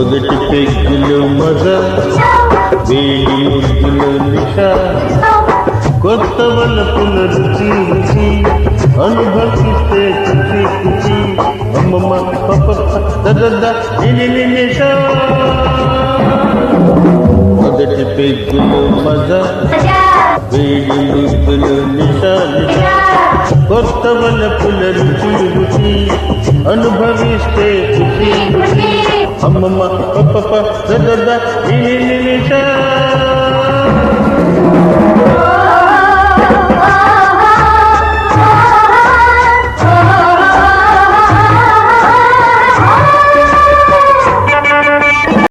మొదటి పెగ్గులు మజ వేడి ముద్దుల నిష. కొత్త వలపుల రుచి రుచి అనుభవిస్తే ఖుషి ఖుషి అమ్మమ్మ పప్ప దద నిని నిష మొదటి పెగ్గులు మజ వేడి ముద్దులు నిష. నిష కొత్త వలపుల రుచి రుచి అనుభవిస్తే ఖుషి ఖుషి అమ్మమ్మ పప్ప దద నిని నిష